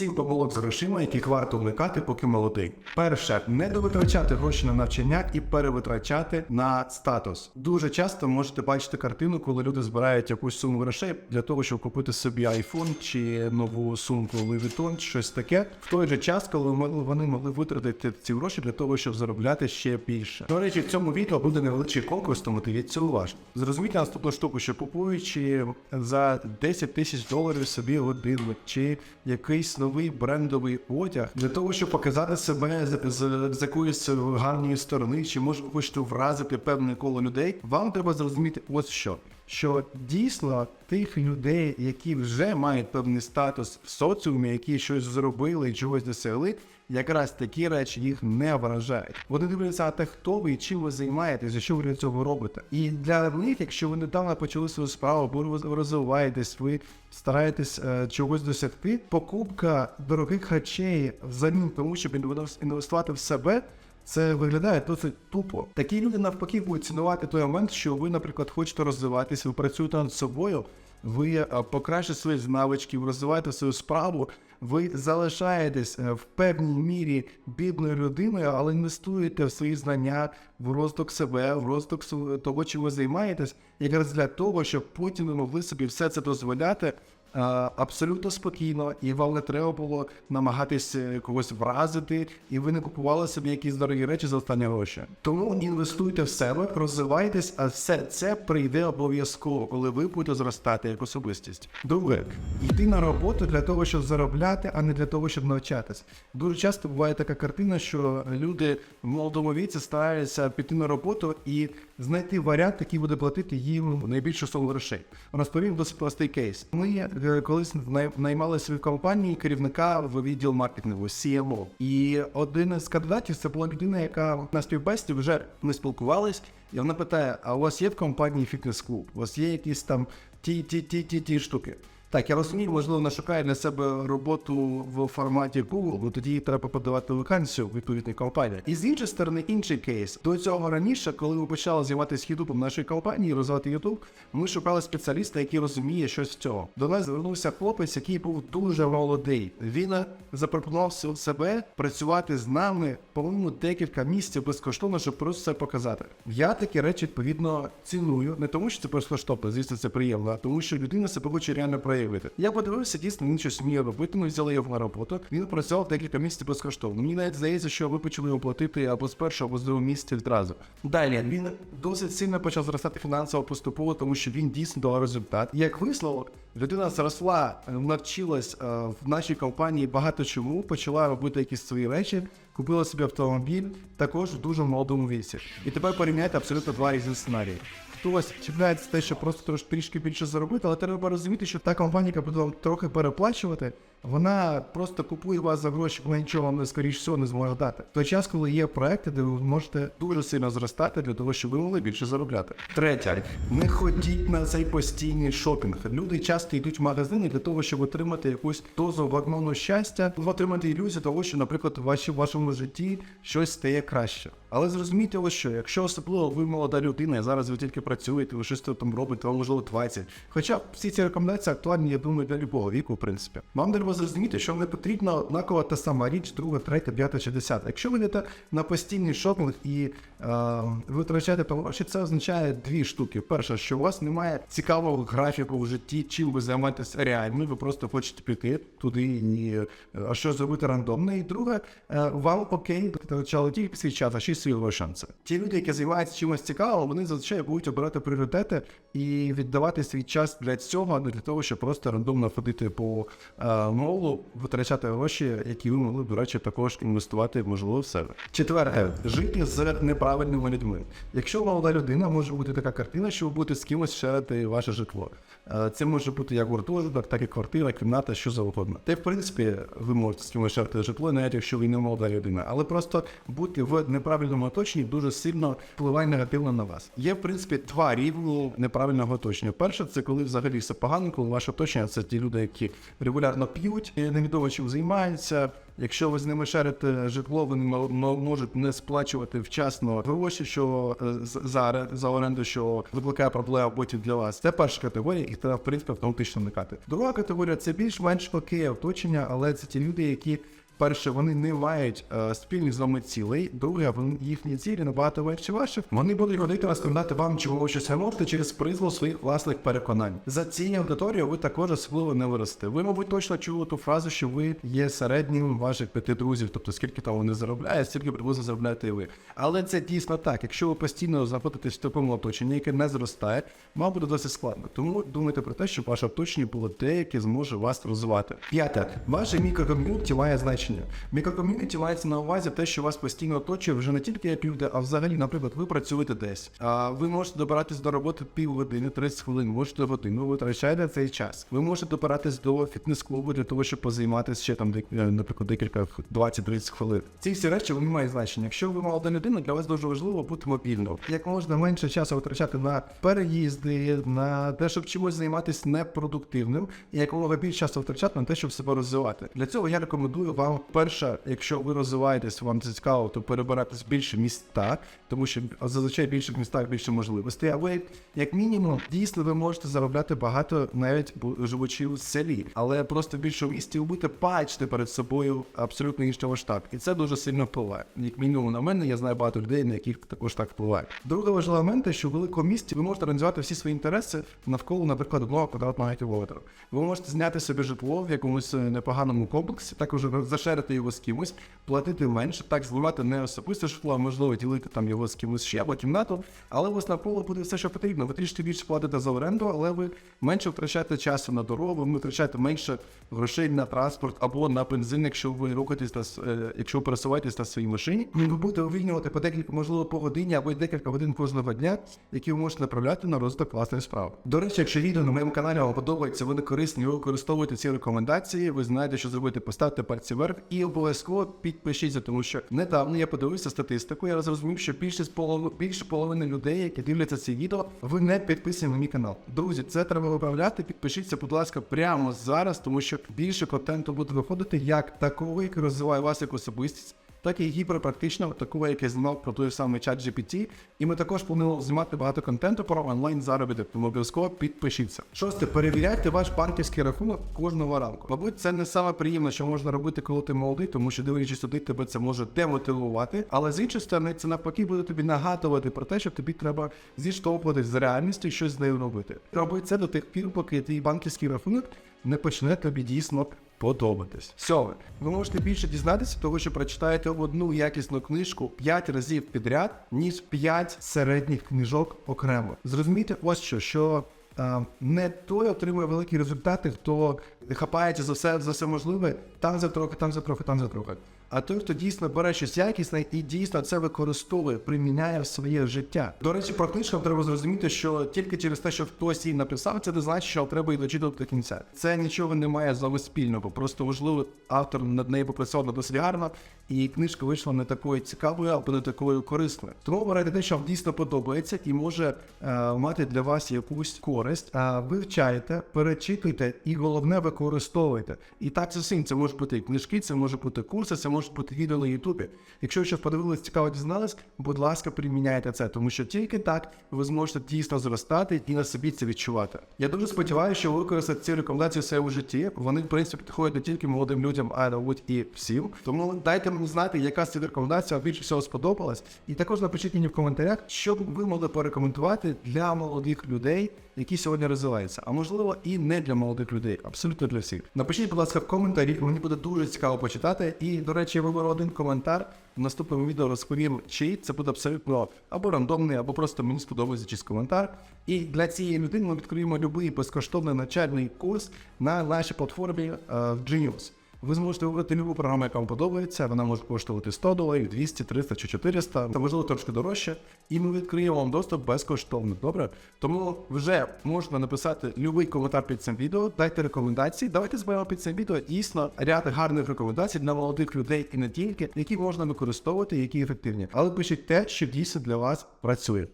Сім помилок з грошима, яких варто уникати, поки молодий. Перше, не довитрачати гроші на навчання і перевитрачати на статус. Дуже часто можете бачити картину, коли люди збирають якусь суму грошей для того, щоб купити собі iPhone чи нову сумку Louis Vuitton, щось таке. В той же час, коли вони могли витратити ці гроші для того, щоб заробляти ще більше. До речі, в цьому відео буде невеличкий конкурс, тому дивіться уважно. Зрозумійте наступну штуку, що купуючи за 10 тисяч доларів собі годинник чи якийсь новий брендовий одяг для того, щоб показати себе з, з, з якоїсь гарної сторони, чи може хочете вразити певне коло людей, вам треба зрозуміти ось що. Що дійсно тих людей, які вже мають певний статус в соціумі, які щось зробили чогось досягли, якраз такі речі їх не вражають. Вони дивляться, а те, хто ви і чим ви займаєтесь, і що ви для цього робите. І для них, якщо ви недавно почали свою справу, або ви розвиваєтесь, ви стараєтесь е, чогось досягти, покупка дорогих речей взамін тому, щоб інвес- інвестувати в себе. Це виглядає досить тупо. Такі люди навпаки будуть цінувати той момент, що ви, наприклад, хочете розвиватися, ви працюєте над собою, ви е, покращите свої навички, ви розвиваєте свою справу, ви залишаєтесь е, в певній мірі бідною людиною, але інвестуєте в свої знання, в розвиток себе, в розвиток того, чим ви займаєтесь, якраз для того, щоб потім ви могли собі все це дозволяти. Е, Абсолютно спокійно, і вам не треба було намагатись е, когось вразити, і ви не купували собі якісь дорогі речі за останні гроші. Тому інвестуйте в себе, розвивайтесь, а все це прийде обов'язково, коли ви будете зростати як особистість. Друге, йти на роботу для того, щоб заробляти, а не для того, щоб навчатись. Дуже часто буває така картина, що люди в молодому віці стараються піти на роботу і знайти варіант, який буде платити їм найбільшу суму грошей. Розповім досить простий кейс. Ми колись наймали наймали в компанії керівника в відділ маркетингу CMO. І один із кандидатів це була людина, яка на співбесіді вже ми спілкувались, і вона питає: а у вас є в компанії фітнес-клуб? У вас є якісь там ті, ті, ті, ті, ті штуки? Так, я розумію, можливо, вона шукає для себе роботу в форматі Google, бо тоді їй треба подавати вакансію в відповідній компанії. І з іншої сторони, інший кейс. До цього раніше, коли ми почали займатися Ютубом нашої компанії, розвивати Ютуб, ми шукали спеціаліста, який розуміє щось в цьому. До нас звернувся хлопець, який був дуже молодий. Він запропонував себе працювати з нами, по-моєму, декілька місяців безкоштовно, щоб просто це показати. Я такі речі відповідно ціную, не тому, що це безкоштовно, звісно, це приємно, а тому, що людина себе хоче реально проявити. Я подивився, дійсно, він щось вміє робити. Ми взяли його на роботу. Він працював декілька місяців безкоштовно. Мені навіть здається, що ви почали його платити або з першого, або з другого місяця відразу. Далі він досить сильно почав зростати фінансово поступово, тому що він дійсно дав результат. Як висновок, людина зросла, е, навчилась е, в нашій компанії багато чому, почала робити якісь свої речі, купила собі автомобіль, також в дуже молодому віці. І тепер порівняйте абсолютно два різні сценарії. Хтось чіпляється те, що просто трошки трішки більше заробити, але треба розуміти, що та компанія, буде вам трохи переплачувати, вона просто купує вас за гроші, вона нічого вам не скоріш всього не зможе дати. В той час, коли є проекти, де ви можете дуже сильно зростати для того, щоб ви могли більше заробляти. Третє, не ходіть на цей постійний шопінг. Люди часто йдуть в магазини для того, щоб отримати якусь дозу гормону щастя, отримати ілюзію того, що, наприклад, в вашому житті щось стає краще. Але зрозумійте ось що, якщо особливо ви молода людина, і зараз ви тільки працюєте, ви щось там робите, вам можливо 20. Хоча всі ці рекомендації актуальні, я думаю, для любого віку, в принципі. Вам треба зрозуміти, що не потрібна однакова та сама річ, друга, третя, п'ята чи десята. Якщо ви йдете на постійний шопінг і е, витрачаєте гроші, це означає дві штуки. Перше, що у вас немає цікавого графіку в житті, чим ви займаєтесь реально, ви просто хочете піти туди і а що зробити рандомно. І друге, е, вам окей, витрачали тільки свій час, а ще й свої шанси. Ті люди, які займаються чимось цікавим, вони зазвичай будуть обирати пріоритети і віддавати свій час для цього, а не для того, щоб просто рандомно ходити по е, молу, витрачати гроші, які ви могли, до речі, також інвестувати, можливо, в себе. Четверте, жити з неправильними людьми. Якщо молода людина, може бути така картина, що ви будете з кимось шерити ваше житло. Е, Це може бути як гуртожиток, так і квартира, кімната, що завгодно. Та в принципі ви можете з кимось шерити житло, навіть якщо ви не молода людина. Але просто бути в неправильному оточенні дуже сильно впливає негативно на вас. Є в принципі два рівні неправильного оточення. Перше, це коли взагалі все погано, коли ваше оточення це ті люди, які регулярно п'ють. П'ють, чим займаються. Якщо ви з ними шарите житло, вони мо- мо- можуть не сплачувати вчасно гроші, що е, за, за оренду, що викликає проблему потім для вас. Це перша категорія, і треба в принципі автоматично вникати. Друга категорія це більш-менш окей оточення, але це ті люди, які. Перше, вони не мають е, спільних з вами цілей. Друге, вони їхні цілі набагато легші ваші. Вони будуть ходити розповідати вам, чому ви щось можете через призвол своїх власних переконань. За цією аудиторією ви також особливо не виросте. Ви, мабуть, точно чули ту фразу, що ви є середнім ваших п'яти друзів, тобто скільки там вони заробляють, стільки приблизно заробляєте і ви. Але це дійсно так. Якщо ви постійно знаходитесь в такому оточенні, яке не зростає, вам буде досить складно. Тому думайте про те, щоб ваше оточення було те, яке зможе вас розвивати. П'яте, ваше мікроком'юніті має значення. Мікроком'юніті мається на увазі те, що вас постійно оточує вже не тільки як люди, а взагалі, наприклад, ви працюєте десь. А ви можете добиратись до роботи півгодини, 30 хвилин, можете годину, ви витрачаєте цей час. Ви можете добиратись до фітнес-клубу для того, щоб позайматися ще там, е, наприклад, декілька 20-30 хвилин. Ці всі речі вони мають значення. Якщо ви молода людина, для вас дуже важливо бути мобільним. Як можна менше часу витрачати на переїзди, на те, щоб чимось займатися непродуктивним, і якомога більше часу витрачати на те, щоб себе розвивати. Для цього я рекомендую вам перше, якщо ви розвиваєтесь, вам це цікаво, то перебиратись більше міста, тому що зазвичай в більших містах більше можливостей. А ви, як мінімум, дійсно ви можете заробляти багато, навіть живучи у селі, але просто в більшому місті ви будете бачити перед собою абсолютно інший масштаб. І це дуже сильно впливає. Як мінімум на мене, я знаю багато людей, на яких також так впливає. Другий важливий момент, що в великому місті ви можете організувати всі свої інтереси навколо, наприклад, одного квадратного кілометра. Ви можете зняти собі житло в якомусь е, непоганому комплексі, також зашерити його з кимось, платити менше, так знімати не особисте житло, а можливо ділити там його з кимось ще або кімнату, але у вас навколо буде все, що потрібно. Ви трішки більше платите за оренду, але ви менше втрачаєте часу на дорогу, ви витрачаєте менше грошей на транспорт або на бензин, якщо ви рухаєтесь на е, якщо пересуваєтесь на своїй машині. Ви будете увільнювати по декілька, можливо, по годині або декілька годин кожного дня, які ви можете направляти на розвиток власної справи. До речі, якщо відео на моєму каналі вам подобається, вони корисні, ви використовуєте ці рекомендації, ви знаєте, що зробити, поставте пальці вверх і обов'язково підпишіться, тому що недавно я подивився статистику, я зрозумів, що більше з більше половини людей, які дивляться ці відео, ви не підписані на мій канал. Друзі, це треба виправляти. Підпишіться, будь ласка, прямо зараз, тому що більше контенту буде виходити як такого, який розвиває вас як особистість. Так і гіперпрактичного, такого, як я знімав про той самий чат GPT. І ми також плануємо знімати багато контенту про онлайн заробіток, тому обов'язково підпишіться. Шосте, перевіряйте ваш банківський рахунок кожного ранку. Мабуть, це не саме приємне, що можна робити, коли ти молодий, тому що дивлячись туди, тебе це може демотивувати. Але з іншої сторони, це навпаки буде тобі нагадувати про те, що тобі треба зіштовхуватись з реальністю і щось з нею робити. Роби це до тих пір, поки твій банківський рахунок не почне тобі дійсно подобатись. Сьоме. Ви можете більше дізнатися, того що прочитаєте одну якісну книжку 5 разів підряд, ніж 5 середніх книжок окремо. Зрозумійте ось що, що не той отримує великі результати, хто хапається за все за все можливе, там за трохи, там за трохи, там за трохи. А той, хто дійсно бере щось якісне і дійсно це використовує, приміняє в своє життя. До речі, про книжку треба зрозуміти, що тільки через те, що хтось її написав, це не значить, що треба її дочитати до кінця. Це нічого не має з вами спільного. Просто важливо, автор над нею попрацював досить гарно, і книжка вийшла не такою цікавою, або не такою корисною. Тому обирайте те, що вам дійсно подобається, і може е, мати для вас якусь користь. А вивчайте, перечитуйте і головне використовуйте. І так це всім. Це можуть бути книжки, це може бути курси, це можуть бути відео на Ютубі. Якщо ви щось подивились, цікаво дізнались, будь ласка, приміняйте це, тому що тільки так ви зможете дійсно зростати і на собі це відчувати. Я дуже сподіваюся, що ви використаєте ці рекомендації в своєму житті. Вони, в принципі, підходять не тільки молодим людям, а й і всім. Тому дайте мені знати, яка з цих рекомендацій вам більше всього сподобалась. І також напишіть мені в коментарях, що б ви могли порекомендувати для молодих людей, які сьогодні розвиваються. А можливо, і не для молодих людей, абсолютно для всіх. Напишіть, будь ласка, в коментарі, мені буде дуже цікаво почитати. І, до речі, я виберу один коментар. В наступному відео розповім, чий це буде абсолютно або рандомний, або просто мені сподобається чийсь коментар. І для цієї людини ми відкриємо будь-який безкоштовний навчальний курс на нашій платформі в Genius. Ви зможете вибрати любу програму, яка вам подобається. Вона може коштувати 100 доларів, 200, 300 чи 400, та можливо трошки дорожче. І ми відкриємо вам доступ безкоштовно. Добре? Тому вже можна написати будь-який коментар під цим відео, дайте рекомендації. Давайте зберемо під цим відео дійсно ряд гарних рекомендацій для молодих людей і не тільки, які можна використовувати, які ефективні. Але пишіть те, що дійсно для вас працює.